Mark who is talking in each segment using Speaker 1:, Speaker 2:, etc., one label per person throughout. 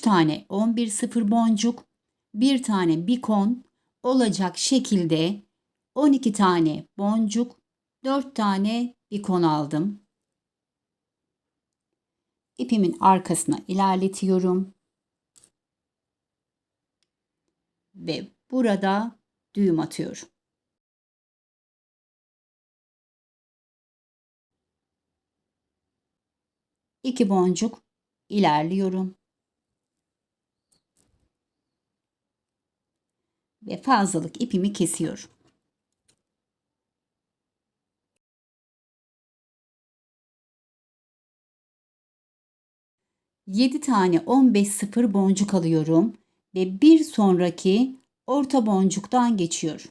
Speaker 1: tane 11 sıfır boncuk, bir tane bikon olacak şekilde 12 tane boncuk, 4 tane bikon aldım. İpimin arkasına ilerletiyorum. Ve burada düğüm atıyorum. İki boncuk ilerliyorum. Ve fazlalık ipimi kesiyorum. Yedi tane 15 sıfır boncuk alıyorum ve bir sonraki orta boncuktan geçiyorum.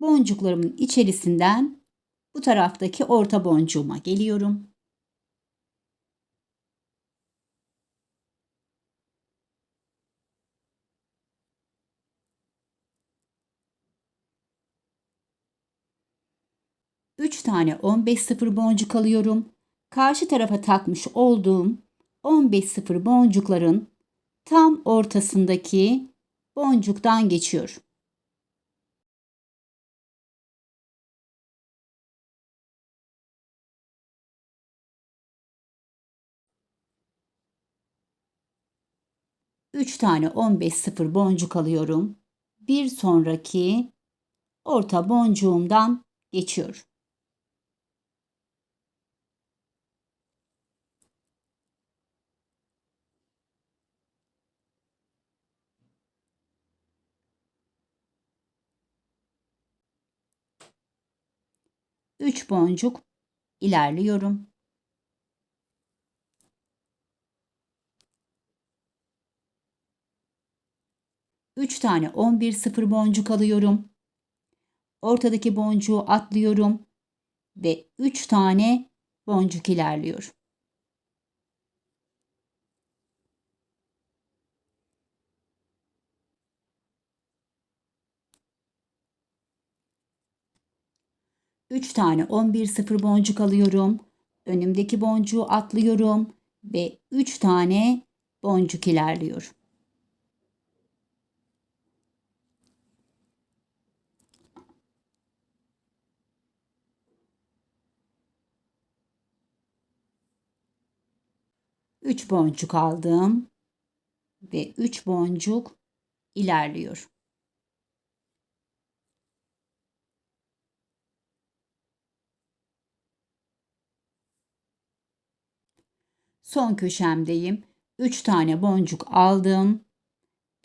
Speaker 1: Boncuklarımın içerisinden bu taraftaki orta boncuğuma geliyorum. Üç tane 15 sıfır boncuk alıyorum. Karşı tarafa takmış olduğum 15 sıfır boncukların tam ortasındaki boncuktan geçiyorum. Üç tane 15 sıfır boncuk alıyorum. Bir sonraki orta boncuğumdan geçiyorum. Üç boncuk ilerliyorum. 3 tane 11 sıfır boncuk alıyorum. Ortadaki boncuğu atlıyorum ve 3 tane boncuk ilerliyor. Üç tane 11 sıfır boncuk alıyorum. Önümdeki boncuğu atlıyorum ve 3 tane boncuk ilerliyor. 3 boncuk aldım ve 3 boncuk ilerliyor. Son köşemdeyim. 3 tane boncuk aldım.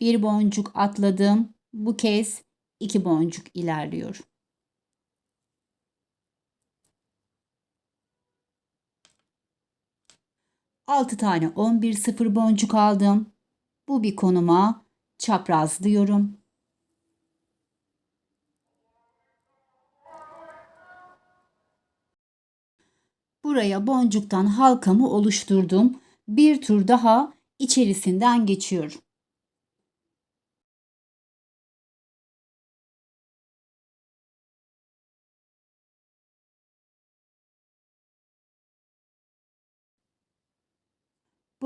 Speaker 1: 1 boncuk atladım. Bu kez 2 boncuk ilerliyor. 6 tane 11 sıfır boncuk aldım. Bu bir konuma çaprazlıyorum. Buraya boncuktan halkamı oluşturdum. Bir tur daha içerisinden geçiyorum.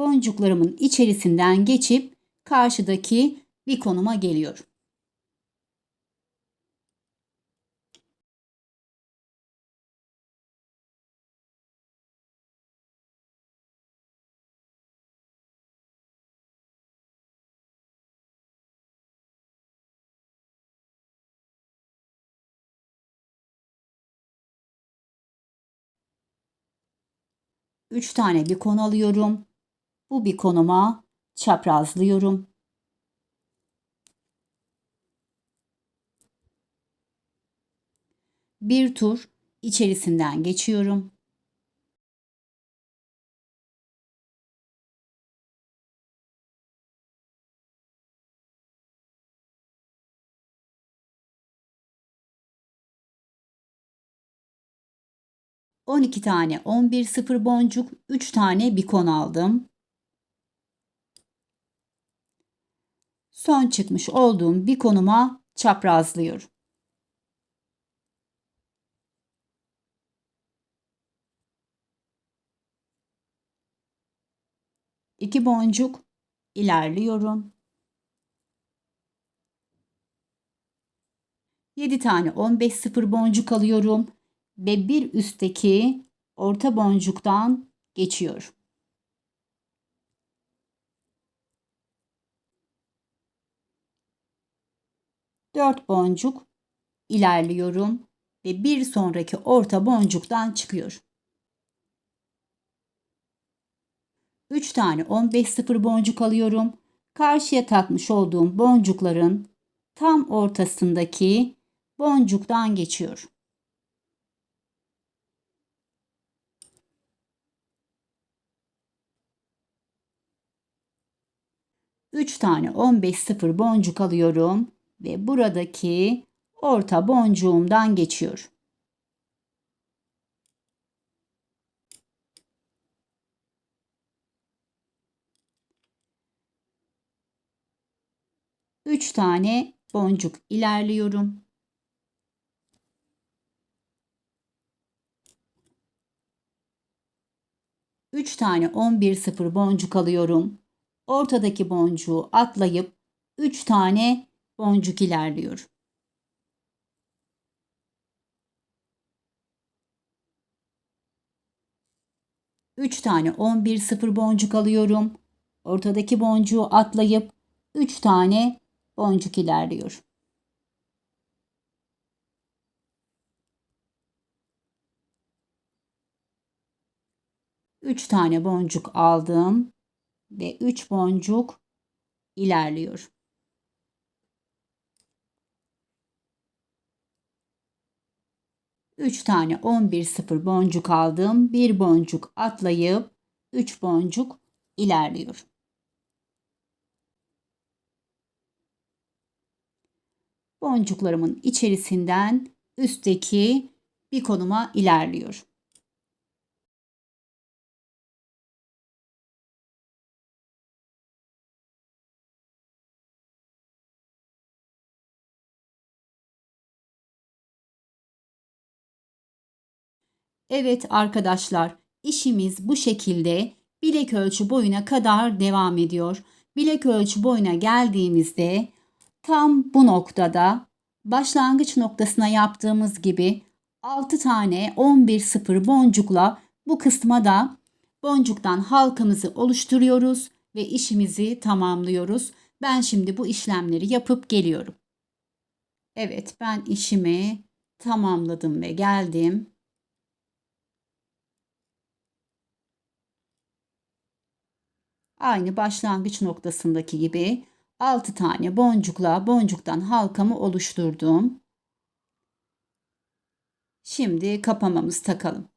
Speaker 1: Boncuklarımın içerisinden geçip karşıdaki bir konuma geliyorum. Üç tane bir konu alıyorum. Bu bir konuma çaprazlıyorum. Bir tur içerisinden geçiyorum. On iki tane on bir sıfır boncuk, üç tane bikon aldım. Son çıkmış olduğum bir konuma çaprazlıyorum. İki boncuk ilerliyorum. 7 tane 15 sıfır boncuk alıyorum ve bir üstteki orta boncuktan geçiyorum. Dört boncuk ilerliyorum ve bir sonraki orta boncuktan çıkıyorum. 3 tane 15 sıfır boncuk alıyorum. Karşıya takmış olduğum boncukların tam ortasındaki boncuktan geçiyor. Üç tane 15 sıfır boncuk alıyorum ve buradaki orta boncuğumdan geçiyor. Üç tane boncuk ilerliyorum. 3 tane 11 sıfır boncuk alıyorum. Ortadaki boncuğu atlayıp 3 tane boncuk ilerliyorum. Üç tane 11 sıfır boncuk alıyorum. Ortadaki boncuğu atlayıp 3 tane boncuk ilerliyorum. 3 tane boncuk aldım ve 3 boncuk ilerliyor. Üç tane 11 sıfır boncuk aldım. Bir boncuk atlayıp 3 boncuk ilerliyor. Boncuklarımın içerisinden üstteki bir konuma ilerliyor. Evet arkadaşlar, işimiz bu şekilde bilek ölçü boyuna kadar devam ediyor. Bilek ölçü boyuna geldiğimizde tam bu noktada başlangıç noktasına yaptığımız gibi 6 tane 11 sıfır boncukla bu kısma da boncuktan halkamızı oluşturuyoruz ve işimizi tamamlıyoruz. Ben şimdi bu işlemleri yapıp geliyorum. Evet ben işimi tamamladım ve geldim. Aynı başlangıç noktasındaki gibi 6 tane boncukla boncuktan halkamı oluşturdum. Şimdi kapamamızı takalım.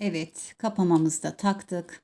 Speaker 1: Evet, kapamamızı da taktık.